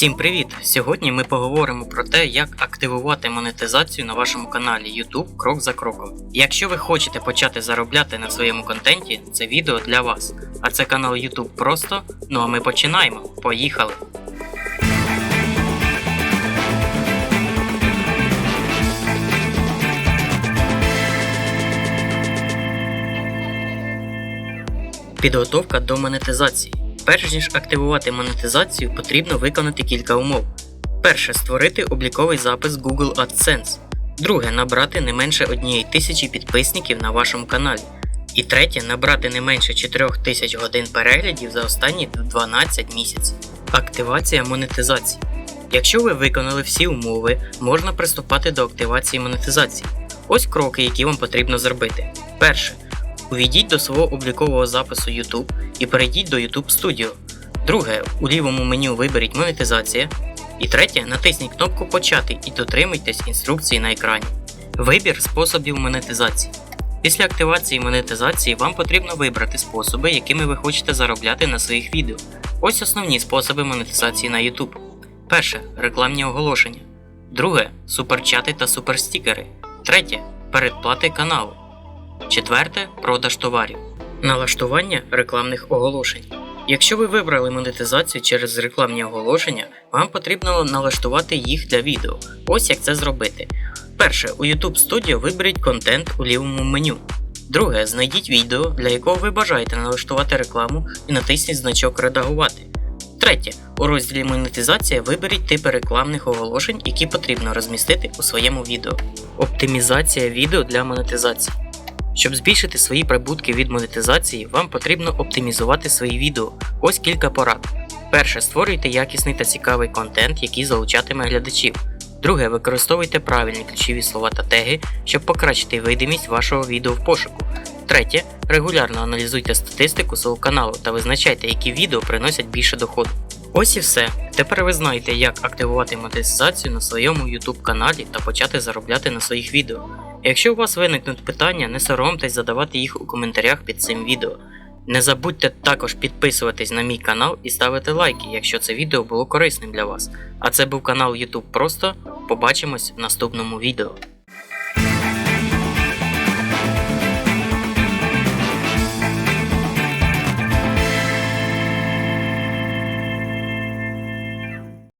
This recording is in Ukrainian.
Всім привіт! Сьогодні ми поговоримо про те, як активувати монетизацію на вашому каналі YouTube крок за кроком. Якщо ви хочете почати заробляти на своєму контенті, це відео для вас. А це канал YouTube просто. Ну а ми починаємо. Поїхали! Підготовка до монетизації. Перш ніж активувати монетизацію, потрібно виконати кілька умов. Перше створити обліковий запис Google AdSense. Друге набрати не менше однієї тисячі підписників на вашому каналі. І третє набрати не менше 4000 годин переглядів за останні 12 місяців. Активація монетизації. Якщо ви виконали всі умови, можна приступати до активації монетизації. Ось кроки, які вам потрібно зробити. Перше. Увійдіть до свого облікового запису YouTube і перейдіть до YouTube Studio. Друге, у лівому меню виберіть монетизація. І третє, натисніть кнопку Почати і дотримуйтесь інструкції на екрані. Вибір способів монетизації. Після активації монетизації вам потрібно вибрати способи, якими ви хочете заробляти на своїх відео. Ось основні способи монетизації на YouTube. Перше рекламні оголошення. Друге суперчати та суперстікери. Третє передплати каналу. Четверте продаж товарів. Налаштування рекламних оголошень. Якщо ви вибрали монетизацію через рекламні оголошення, вам потрібно налаштувати їх для відео. Ось як це зробити. Перше, у YouTube Studio виберіть контент у лівому меню. Друге, знайдіть відео, для якого ви бажаєте налаштувати рекламу і натисніть значок Редагувати. Третє, у розділі Монетизація виберіть типи рекламних оголошень, які потрібно розмістити у своєму відео. Оптимізація відео для монетизації. Щоб збільшити свої прибутки від монетизації, вам потрібно оптимізувати свої відео. Ось кілька порад. Перше, створюйте якісний та цікавий контент, який залучатиме глядачів. Друге, використовуйте правильні ключові слова та теги, щоб покращити видимість вашого відео в пошуку. Третє, регулярно аналізуйте статистику свого каналу та визначайте, які відео приносять більше доходу. Ось і все. Тепер ви знаєте, як активувати монетизацію на своєму YouTube каналі та почати заробляти на своїх відео. Якщо у вас виникнуть питання, не соромтесь задавати їх у коментарях під цим відео. Не забудьте також підписуватись на мій канал і ставити лайки, якщо це відео було корисним для вас. А це був канал YouTube Просто. Побачимось в наступному відео.